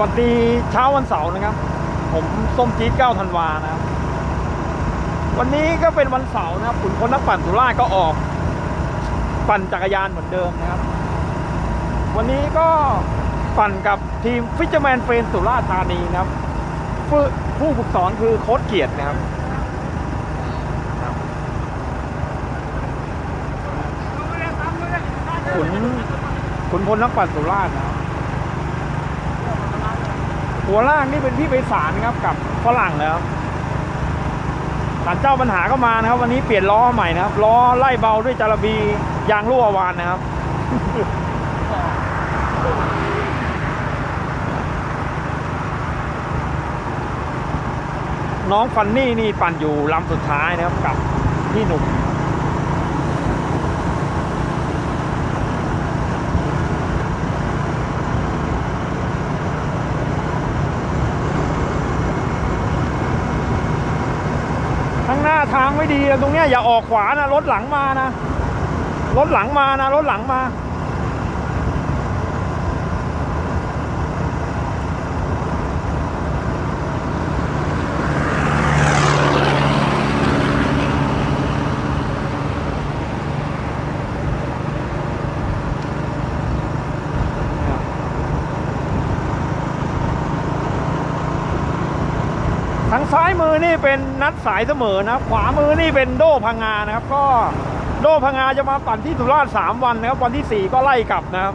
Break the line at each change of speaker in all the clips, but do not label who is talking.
วัสดีเช้าวันเสาร์นะครับ ผมส้มจี๊ดเก้าธันวานะครับ วันนี้ก็เป็นวันเสาร์นะครับขุนพลนักปั่นสุราษฎร์ก็ออก ปั่นจักรยานเหมือนเดิมนะครับ วันนี้ก็ปั่นกับทีมฟิชเจอร์แมนเฟรนสุราษฎร์ธานีนะครับผู้ผู้ฝึกสอนคือโค้ชเกียรตินะครับขุนขุนพลนักปั่นสุราษฎร์นะครับ หัวล่างนี่เป็นพี่ไปสารครับกับฝรั่งนะครับศาลเจ้าปัญหาก็มานะครับ วันนี้เปลี่ยนล้อใหม่นะครับล้อไล่เบาด้วยจารบียางรั่ววานนะครับน้องฟันนี่นี่ปั่นอยู่ลำสุดท้ายนะครับกับพี่หนุ่ม ข้างหน้าทาง ไม่ดีนะตรงเนี้ยอย่าออกขวานะรถหลังมานะรถหลังมานะรถหลังมา ทางซ้ายมือนี่ เป็นนัดสายเสมอนะขวามือนี่เป็นโดพังงานะครับ ก็โดพังงาจะมาปั่นที่สุราษฎร์สามวันนะครับวันที่สี่ก็ไล่กลับนะครับ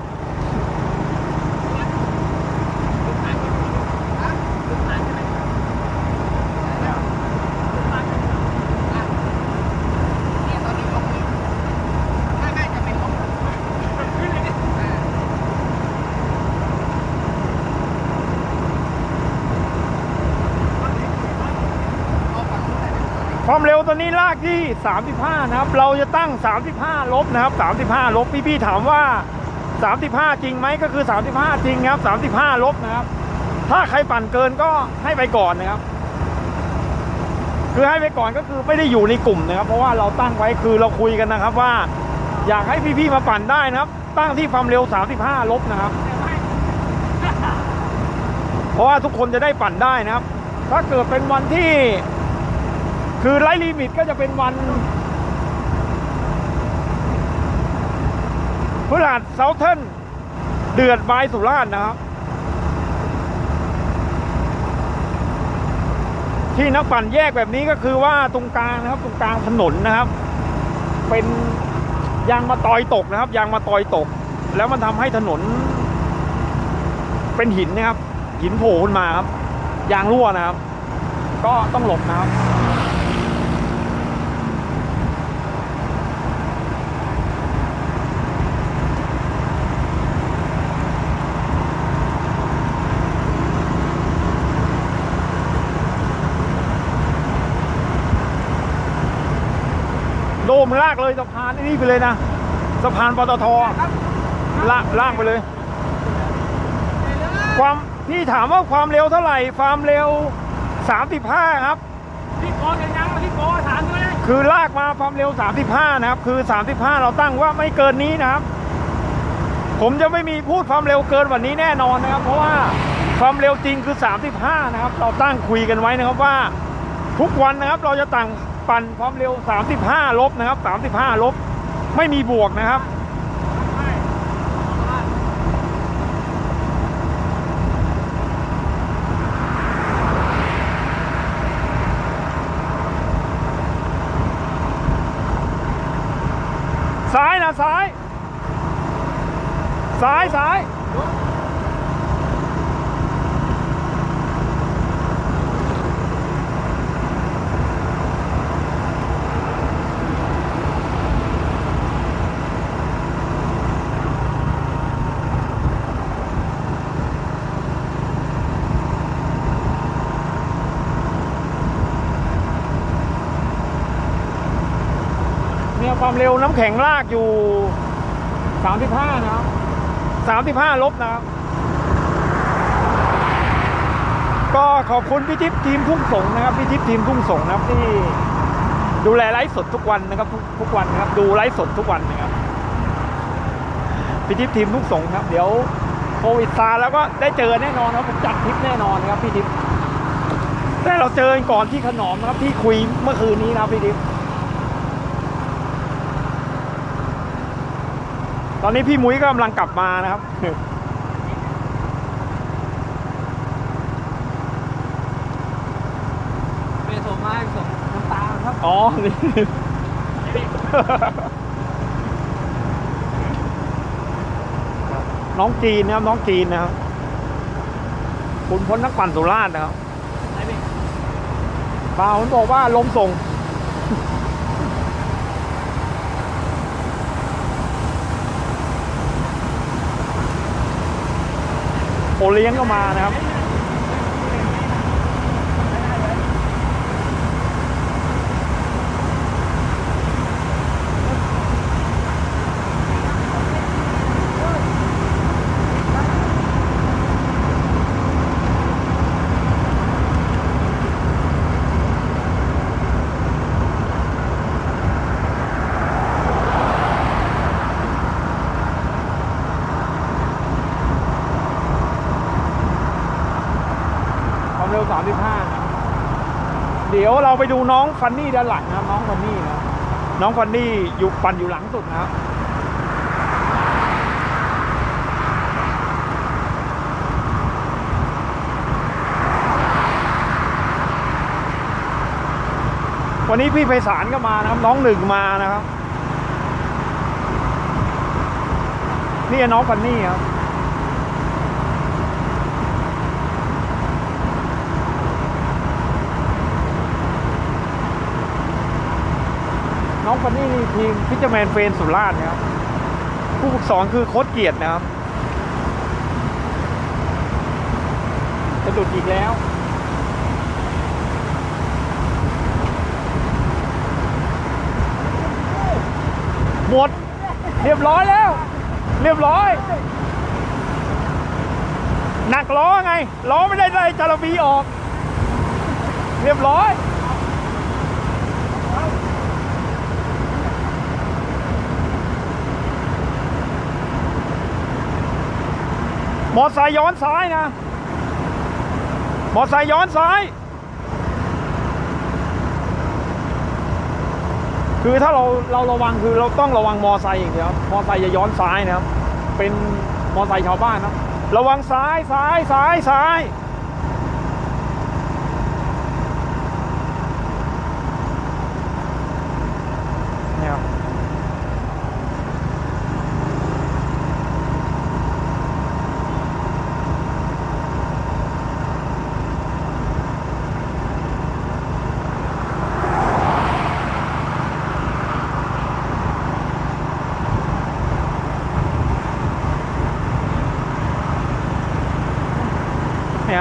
ความเร็วตอนนี้ลากที่ 35 นะครับ เราจะตั้ง 35 ลบนะครับ 35 ลบ พี่ๆถามว่า 35 จริงไหมก็คือ 35 จริงครับ 35 ลบนะครับ ถ้าใครปั่นเกินก็ให้ไปก่อนนะครับ คือให้ไปก่อนก็คือไม่ได้อยู่ในกลุ่มนะครับ เพราะว่าเราตั้งไว้คือเราคุยกันนะครับว่า อยากให้พี่ๆมาปั่นได้นะครับ ตั้งที่ความเร็ว 35 ลบนะครับ เพราะว่าทุกคนจะได้ปั่นได้นะครับ ถ้าเกิดเป็นวันที่ คือไลท์ลิมิตก็จะเป็นวันพฤหัสเซาเทิร์นเดือดบายสุราษฎร์นะครับ ที่นักปั่นแยกแบบนี้ก็คือว่าตรงกลางนะครับ ตรงกลางถนนนะครับ เป็นยางมาตอยตกนะครับ ยางมาตอยตก แล้วมันทำให้ถนน เป็นหินนะครับ หินโผล่ขึ้นมาครับ ยางรั่วนะครับ ก็ต้องหลบนะครับ โดมลากเลยสะพานนี่ไปเลยนะสะพานปตทลากลากไปเลย ความพี่ถามว่าความเร็วเท่าไหร่ความเร็ว 35 ครับ
พี่โกจะยังมาที่โกถามด้วย
คือลากมาความเร็ว 35 นะครับ คือ 35 เราตั้งว่าไม่เกินนี้นะครับ ผมจะไม่มีพูดความเร็วเกินกวันนี้แน่นอนนะครับ เพราะว่าความเร็วจริงคือ 35 นะครับ เราตั้งคุยกันไว้นะครับว่า ทุกวันนะครับเราจะตั้ง ปั่นความเร็ว 35 ลบนะครับ 35 ลบ ไม่มีบวกนะครับ ซ้ายนะซ้าย ซ้ายซ้าย เนี่ย ความเร็วน้ำแข็งลากอยู่ 35 นะครับ 35 ลบนะครับ ก็ขอบคุณพี่ทิพย์ทีมทุ่งสงนะครับพี่ทิพย์ทีมทุ่งสงนะครับที่ดูแลไลฟ์สดทุกวันนะครับทุกวันนะครับ ดูไลฟ์สดทุกวันนะครับพี่ทิพย์ทีมทุ่งสงครับ เดี๋ยวโควิดซาแล้วก็ได้เจอแน่นอนครับผมจัดทริปแน่นอนครับพี่ทิพย์แต่เราเจอก่อนที่ขนอมนะครับที่คุยเมื่อคืนนี้นะพี่ทิพย์ ตอนนี้พี่มุ้ยก็กำลังกลับมานะครับ
เมโซมาส่งน้ำตาครับ
อ๋อนี่น้องจีนนะครับ น้องจีนนะครับ คุณพ้นนักปั่นสุราษฎร์นะครับ
ไหนพี่
เปล่าผมบอกว่าลมส่ง เลี้ยงก็มานะครับ ความเร็ว 35นะเดี๋ยวเราไปดูน้องฟันนี่ด้านหลังนะครับน้องฟันนี่นะน้องฟันนี่อยู่ปั่นอยู่หลังสุดนะครับวันนี้พี่ไพศาลก็มานะครับ น้องหนึ่งมานะครับ นี่น้องฟันนี่ครับ น้อนนี้ทีมพิจแมนเฟนสุราษฎร์นะครับ ผู้ฝึกสอนคือโค้ชเกียรตินะครับจะดุดอีกแล้วหมด เรียบร้อยแล้ว เรียบร้อย หนักล้อไง ล้อไม่ได้ได้จารบีออก เรียบร้อย มอไซค์ย้อนซ้ายนะ มอไซค์ย้อนซ้าย คือถ้าเราเราระวังคือเราต้องระวังมอไซค์อย่างเดียวมอไซค์จะย้อนซ้ายนะครับ เป็นมอไซค์ชาวบ้านนะ ระวังซ้ายซ้ายซ้ายซ้ายเนี่ย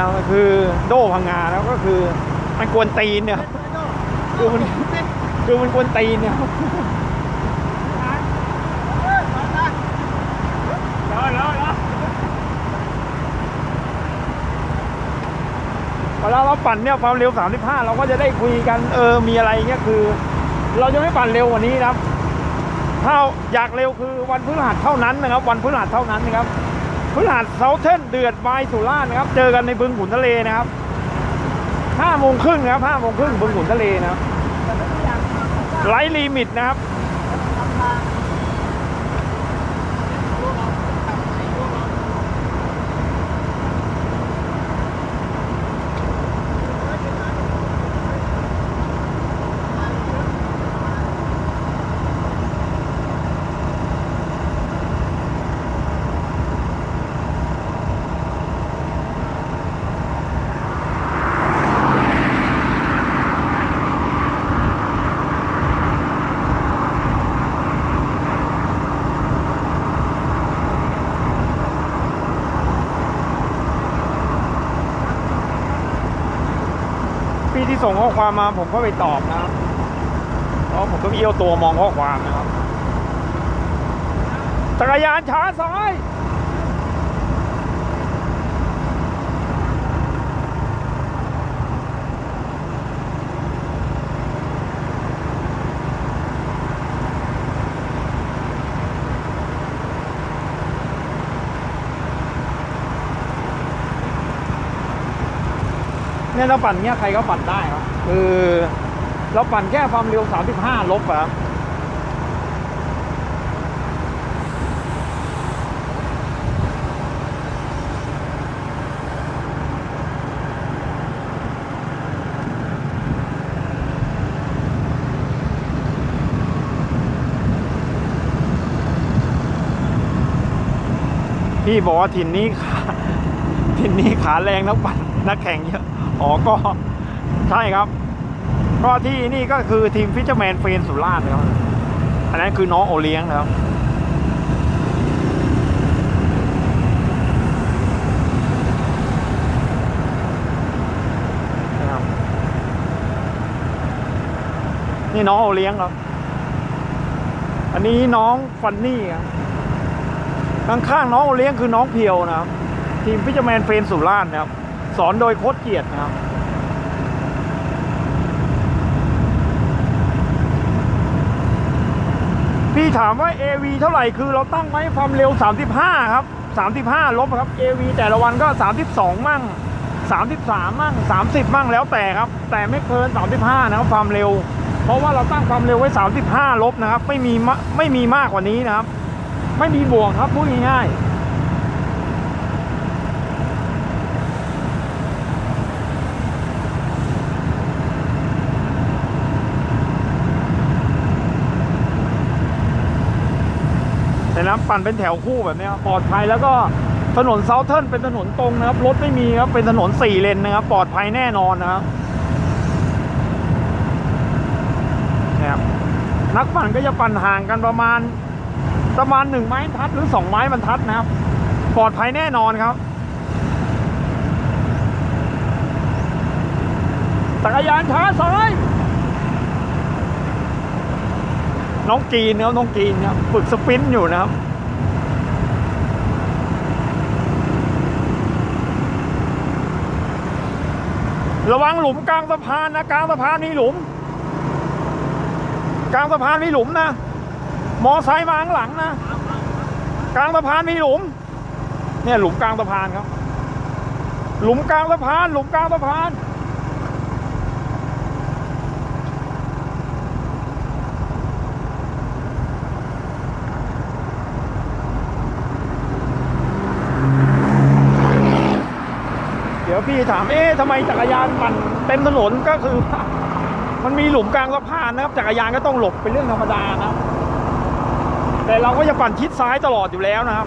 นี่ยครับคือโดพังงาแล้วก็คือมันกวนตีนเนี่ยคือมันคือมันกวนตีนเนี่ยครับ
เดี๋ยวเดี๋ยวเดี๋ยว
เวลาเราปั่นเนี่ยความเร็ว 35 เราก็จะได้คุยกันเออมีอะไรเงี้ยคือ เราจะไม่ปั่นเร็วกว่านี้นะครับถ้าอยากเร็วคือวันพฤหัสเท่านั้นนะครับ วันพฤหัสเท่านั้นนะครับ พฤหัสเซาเทนเดือดบายสุราษฎร์นะครับ เจอกันในบึงขุนทะเลนะครับห้าโมงครึ่งนะครับห้าโมงครึ่งบึงขุนทะเลนะครับไลท์ลิมิตนะครับ ส่งข้อความมาผมก็ไปตอบนะครับเพราะผมต้องเอี้ยวตัวมองข้อความนะครับจักรยานช้าซ้าย เนี่ยเราปั่นเนี้ยใครก็ปั่นได้ครับคือเราปั่นแค่ความเร็ว 35 ลบครับพี่บอกว่าถิ่นนี้ขาถิ่นนี้ขาแรงนักปั่นนักแข่งเยอะ อ๋อก็ใช่ครับก็ที่นี่ก็คือทีมฟิชเชอร์แมนเฟรนสุราษฎร์ครับ อันนั้นคือน้องโอเลี้ยงครับนี่น้องโอเลี้ยงครับ อันนี้น้องฟันนี่ครับ ข้างๆน้องโอเลี้ยงคือน้องเพียวนะครับ ทีมฟิชแมนเฟรนสุราษฎร์นะครับ สอนโดยโค้ชเกียรตินะครับพี่ถามว่า AV เท่าไหร่คือเราตั้งไว้ความเร็ว 35 ครับ 35 ลบครับ AV แต่ละวันก็ 32 มั่ง 33 มั่ง 30 มั่งแล้วแต่ครับ แต่ไม่เกิน 35 นะครับความเร็ว เพราะว่าเราตั้งความเร็วไว้ 35 ลบนะครับ ไม่มีไม่มีมากกว่านี้นะครับ ไม่มีบวกครับพูดง่ายๆ แต่น้ำปั่นเป็นแถวคู่แบบนี้ครับปลอดภัยแล้วก็ถนนเซาเทิร์นเป็นถนนตรงนะครับ รถไม่มีครับ เป็นถนนสี่เลนนะครับ ปลอดภัยแน่นอนนะครับนะครับนักปั่นก็จะปั่นห่างกันประมาณ ประมาณหนึ่งไม้ทัดหรือสองไม้บรรทัดนะครับ ปลอดภัยแน่นอนครับจักรยานช้าซ้าย น้องกีนครับน้องกีนครับฝึกสปินอยู่นะครับระวังหลุมกลางสะพานนะกลางสะพานมีหลุม กลางสะพานมีหลุมนะมอไซค์มาข้างหลังนะกลางสะพานมีหลุม เนี่ยหลุมกลางสะพานครับ หลุมกลางสะพาน หลุมกลางสะพาน พี่ถามเอ๊ะทำไมจักรยานปั่นเต็มถนนก็คือ มันมีหลุมกลางสะพานนะครับจักรยานก็ต้องหลบเป็นเรื่องธรรมดานะครับแต่เราก็จะปั่นชิดซ้ายตลอดอยู่แล้วนะครับ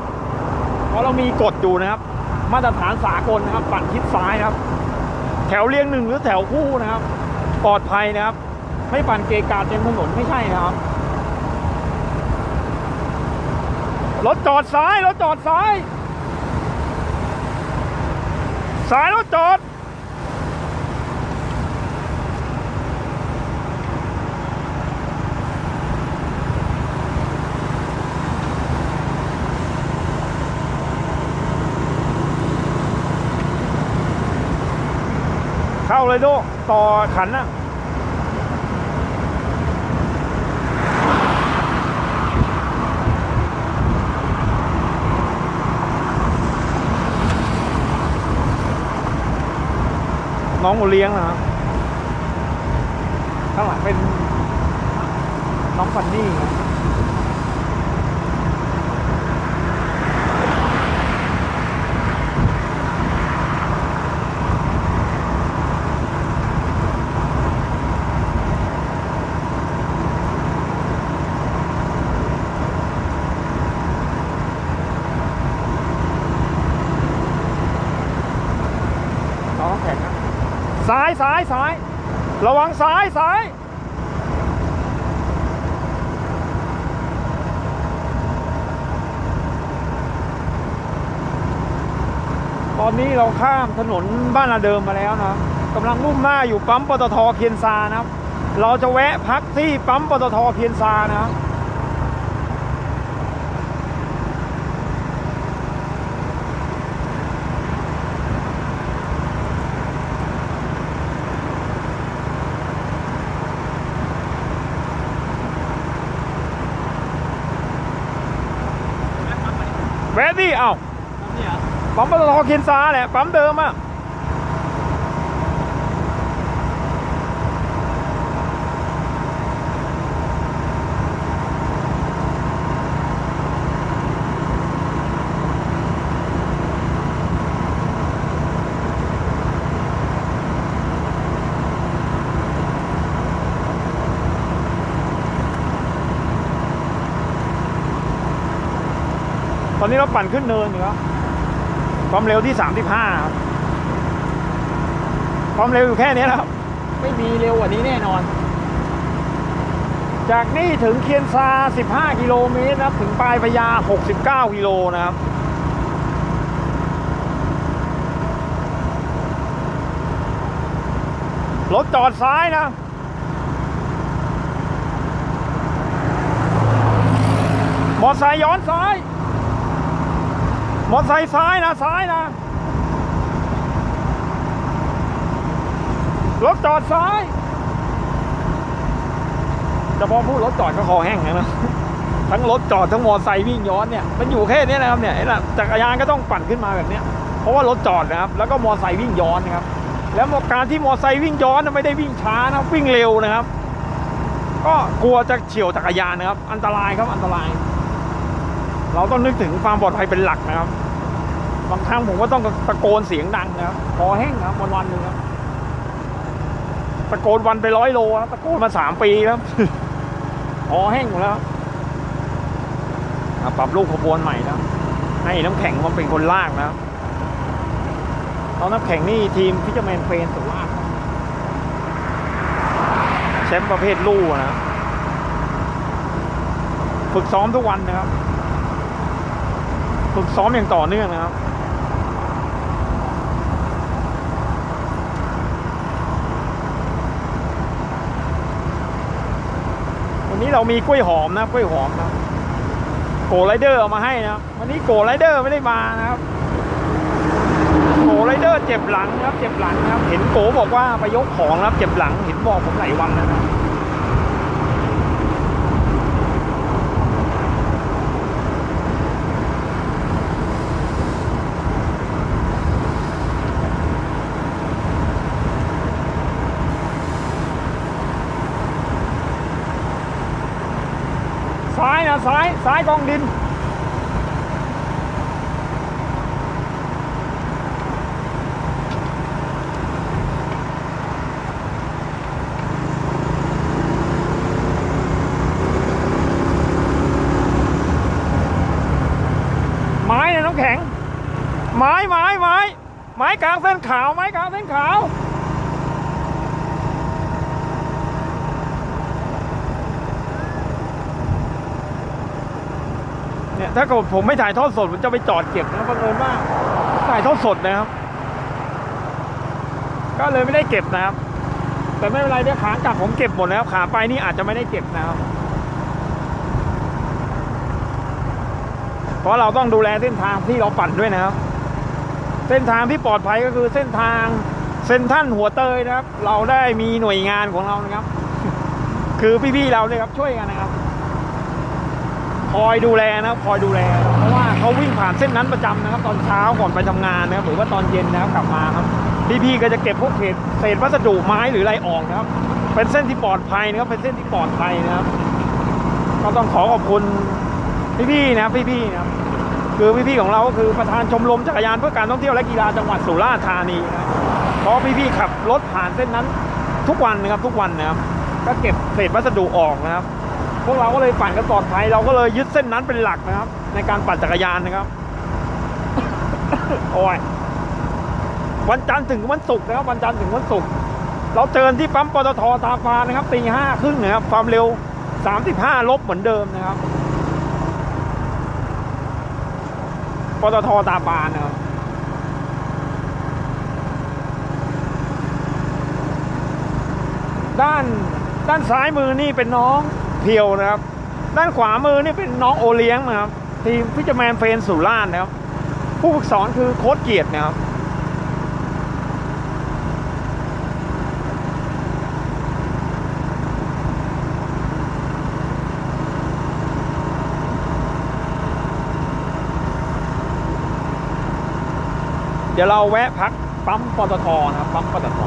เพราะเรามีกฎอยู่นะครับ มาตรฐานสากลนะครับ ปั่นชิดซ้ายนะครับ แถวเรียงหนึ่งหรือแถวคู่นะครับ ปลอดภัยนะครับ ไม่ปั่นเกกาเต็มถนนไม่ใช่นะครับรถจอดซ้ายรถจอดซ้าย สายรถจอดเข้าเลยดูต่อขันนะ น้องหมูเลี้ยงนะครับข้างหลังเป็นน้องฟันนี่นะงแข็งนะซ้ายซ้าย ระวังซ้ายซ้ายตอนนี้เราข้ามถนนบ้านนาเดิมมาแล้วนะกำลังมุ่งหน้าอยู่ปั๊มปตทเพียนซานะครับ เราจะแวะพักที่ปั๊มปตทเพียนซานะครับ ปั๊มปตทเคียนซาแหละ ปั๊มเดิมอะตอนนี้เราปั่นขึ้นเนินอยู่แล้ว ความเร็วที่ 35ครับความเร็วอยู่แค่นี้นะครับ ไม่มีเร็วกว่านี้แน่นอน จากนี่ถึงเคียนซา 15 กิโลเมตรนะครับ ถึงปลายพญา69 กิโลนะครับ รถจอดซ้ายนะมอไซค์ย้อนซ้าย มอไซค์ซ้ายนะซ้ายนะรถจอดซ้ายจะพอพูดรถจอดก็คอแห้งนะทั้งรถจอดทั้งมอไซค์วิ่งย้อนเนี่ยมันอยู่แค่นี้นะครับเนี่ยนไหมจักรยานก็ต้องปั่นขึ้นมาแบบเนี้ยเพราะว่ารถจอดนะครับ แล้วก็มอไซค์วิ่งย้อนนะครับ แล้วการที่มอไซค์วิ่งย้อนไม่ได้วิ่งช้านะวิ่งเร็วนะครับ ก็กลัวจะเฉียวจักรยานนะครับ อันตรายครับอันตราย เราต้องนึกถึงความปลอดภัยเป็นหลักนะครับบางครั้งผมก็ต้องตะโกนเสียงดังนะครับคอแห้งครับวันวันหนึ่งครับตะโกนวันไปร้อยโลครับตะโกนมาสามปีแล้วคอแห้งหมดแล้วปรับรูปขบวนใหม่แล้วให้น้ำแข็งมาเป็นคนลากนะครับตอนน้ำแข็งนี่ทีมพิจแมนเฟนสุราษฎร์ครับแชมป์ประเภทลู่นะ ฝึกซ้อมทุกวันนะครับ ฝึกซ้อมอย่างต่อเนื่องนะครับวันนี้เรามีกล้วยหอมนะกล้วยหอมนะโกไรเดอร์เอามาให้นะครับวันนี้โกไรเดอร์ไม่ได้มานะครับโกไรเดอร์เจ็บหลังครับ เจ็บหลังนะครับ เห็นโกบอกว่าไปยกของครับ เจ็บหลัง เห็นบอกผมหลายวันแล้วนะครับ ซ้ายซ้าย ซ้ายกองดิน ไม้เนี่ยน้ำแข็ง ไม้ไม้ไม้ไม้กลางเส้นขาว ไม้กลางเส้นขาว เนี่ย ถ้าเกิดผมไม่ถ่ายทอดสดผมจะไปจอดเก็บนะบังเอิญว่าถ่ายทอดสดนะครับ ก็เลยไม่ได้เก็บนะครับ แต่ไม่เป็นไรเดี๋ยวขากลับผมเก็บหมดแล้วขาไปนี่อาจจะไม่ได้เก็บนะครับเพราะเราต้องดูแลเส้นทางที่เราปั่นด้วยนะครับ เส้นทางที่ปลอดภัยก็คือเส้นทางเส้นท่านหัวเตยนะครับ เราได้มีหน่วยงานของเรานะครับ คือพี่ๆเราเลยครับช่วยกันนะครับ คอยดูแลนะครับคอยดูแล เพราะว่าเขาวิ่งผ่านเส้นนั้นประจำนะครับ ตอนเช้าก่อนไปทำงานนะครับหรือว่าตอนเย็นนะครับกลับมาครับพี่ๆก็จะเก็บพวกเศษเศษวัสดุไม้หรืออะไรออกนะครับ เป็นเส้นที่ปลอดภัยนะครับ เป็นเส้นที่ปลอดภัยนะครับ ก็ต้องขอขอบคุณพี่ๆนะครับพี่ๆนะครับคือพี่ๆของเราก็คือประธานชมรมจักรยานเพื่อการท่องเที่ยวและกีฬาจังหวัดสุราษฎร์ธานีนะครับเพราะพี่ๆขับรถผ่านเส้นนั้นทุกวันนะครับทุกวันนะครับก็เก็บเศษวัสดุออกนะครับ พวกเราก็เลยปั่นกันปลอดภัยเราก็เลยยึดเส้นนั้นเป็นหลักนะครับ ในการปั่นจักรยานนะครับโอ้ยวันจันทร์ถึงวันศุกร์นะครับ วันจันทร์ถึงวันศุกร์เราเจอที่ปั๊มปตทตาฟานะครับตีห้าครึ่งนะครับ ความเร็ว35ลบเหมือนเดิมนะครับปตทตาปานนะครับด้านด้านซ้ายมือนี่เป็นน้อง เพียวนะครับ ด้านขวามือนี่เป็นน้องโอเลี้ยงนะครับ ทีมพิจแมนเฟนสุราษฎร์นะครับ ผู้ฝึกสอนคือโค้ชเกียรตินะครับเดี๋ยวเราแวะพักปั๊มปตทนะครับปั๊มปตท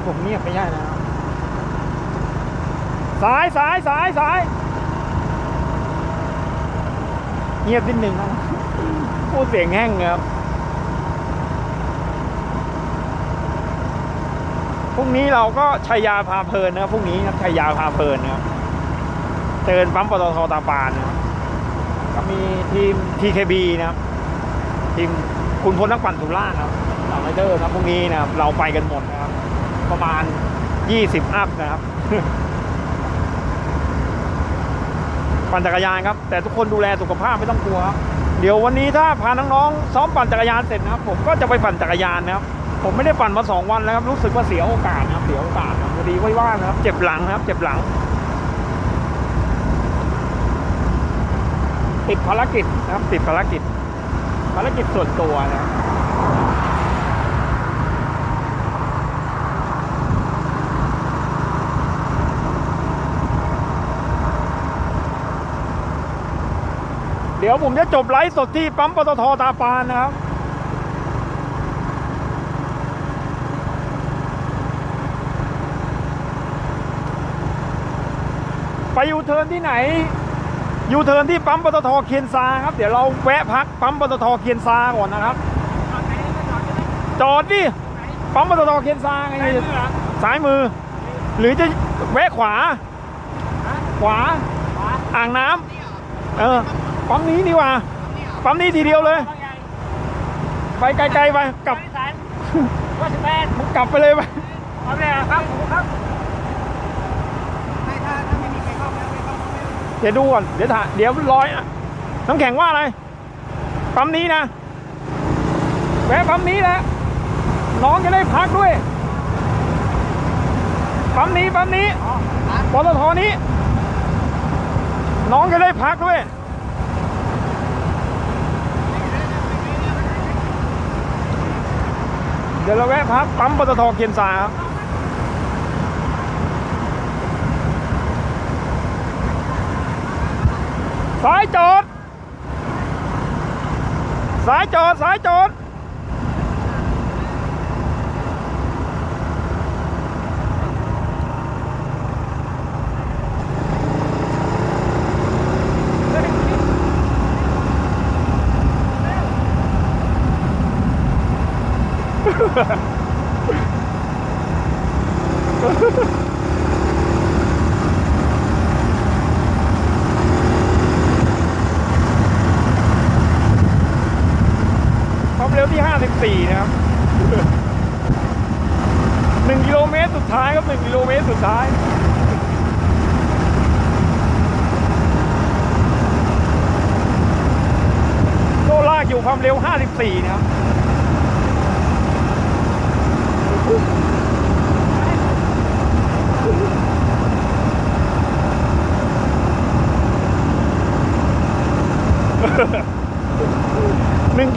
นี้ผมเงียบไม่ใช่นะสายสายสายสายเงียบนิดหนึ่งครับพูดเสียงแห้งครับพรุ่งนี้เราก็ชัยยาพาเพลินนะครับพรุ่งนี้ครับชัยยาพาเพลินนะครับเจอปั๊มปตทตาปานนะครับก็มีทีม TKB นะครับ ทีมคุณพลนักปั่นสุราษฎร์ครับเราไรเดอร์นะครับพรุ่งนี้นะครับเราไปกันหมดนะ ประมาณ 20 อัพนะครับปั่นจักรยานครับ แต่ทุกคนดูแลสุขภาพไม่ต้องกลัว เดี๋ยววันนี้ถ้าพาน้องๆซ้อมปั่นจักรยานเสร็จนะครับ ผมก็จะไปปั่นจักรยานนะครับ ผมไม่ได้ปั่นมาสองวันแล้วครับรู้สึกว่าเสียโอกาสนะครับเสียโอกาสพอดีว่างนะครับ เจ็บหลังนะครับ เจ็บหลัง ติดภารกิจนะครับติดภารกิจ ภารกิจส่วนตัวนะครับ เดี๋ยวผมจะจบไลฟ์สดที่ปั๊มปตทตาปานนะครับไปยูเทิร์นที่ไหนยูเทิร์นที่ปั๊มปตทเคียนซาครับ เดี๋ยวเราแวะพักปั๊มปตทเคียนซาก่อนนะครับ จอดดิปั๊มปตทเคียนซาไงซ้ายมือ หรือจะแวะขวา ขวา อ่างน้ำเออ ปั๊มนี้ดีกว่า ปั๊มนี้ทีเดียวเลย ไปไกลๆไปกลับ
ว่าสิบแปด
กลับไปเลยไป
พร้อมแล้วครับครับ
เดี๋ยวดูก่อน เดี๋ยวถ่ายเดี๋ยวร้อยอะน้ำแข็งว่าอะไร ปั๊มนี้นะแวะปั๊มนี้แหละน้องจะได้พักด้วย ปั๊มนี้ปั๊มนี้ปตทนี้ น้องจะได้พักด้วย เดี๋ยวเราแวะพักปั๊มปตทเกียนสาครับสายจอดสายจอดสายจอด ความเร็วที่ 54 นะครับ 1 กิโลเมตรสุดท้ายครับ 1 กิโลเมตรสุดท้ายโซลากอยู่ความเร็ว 54 นะครับ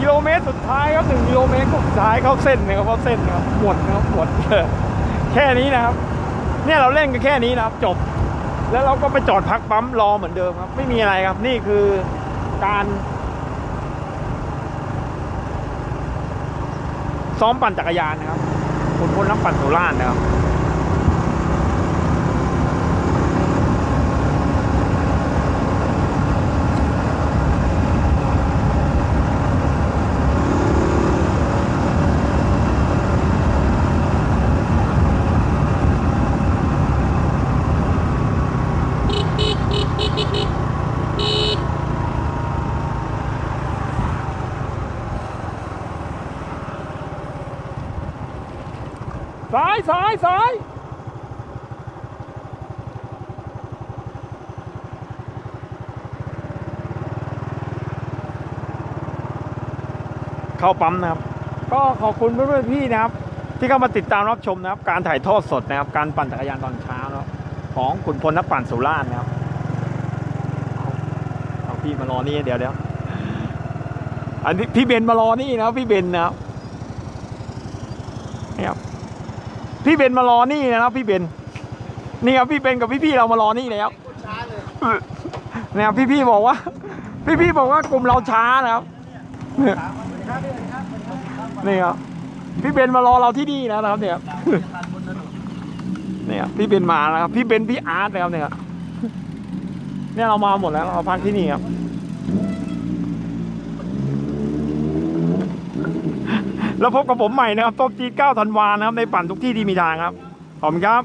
กิโลเมตรสุดท้ายครับหนึ่งกิโลเมตรสุดท้ายเข้าเส้นนะครับเข้าเส้นนะครับหมดนะครับหมดแค่นี้นะครับ เนี่ยเราเล่นกันแค่นี้นะครับ จบ แล้วเราก็ไปจอดพักปั๊มรอเหมือนเดิมครับ ไม่มีอะไรครับ นี่คือการซ้อมปั่นจักรยานนะครับคุณพลนักปั่นสุราษฎร์นะครับ สายสายสายเข้า ปั๊มนะครับ ก็ขอบคุณเพื่อนๆพี่นะครับ ที่เข้ามาติดตามรับชมนะครับ การถ่ายทอดสดนะครับ การปั่นจักรยานตอนเช้านะครับของขุนพลนักปั่นสุราษฎร์นะครับเอาพี่มารอนี่เดี๋ยวเดี๋ยวอันนี้พี่เบนมารอนี่นะพี่เบนนะครับนี่ครับพี่เบนมารอนี่นะครับพี่เบนนี่ครับพี่เบนกับพี่ๆเรามารอนี่แล้วเนี่ยพี่ๆบอกว่า พี่ๆบอกว่ากลุ่มเราช้านะครับ นี่ยนี่ครับพี่เบนมารอเราที่นี่นะครับเนี่ยเนี่ยพี่เบนมาแล้วครับ พี่เบนพี่อาร์ตนะครับเนี่ยเนี่ยเรามาหมดแล้วเราพักที่นี่ครับแล้วพบกับผมใหม่นะครับต้มจีด9ธันวานะครับในปั่นทุกที่ที่มีทางครับขอบคุณครับ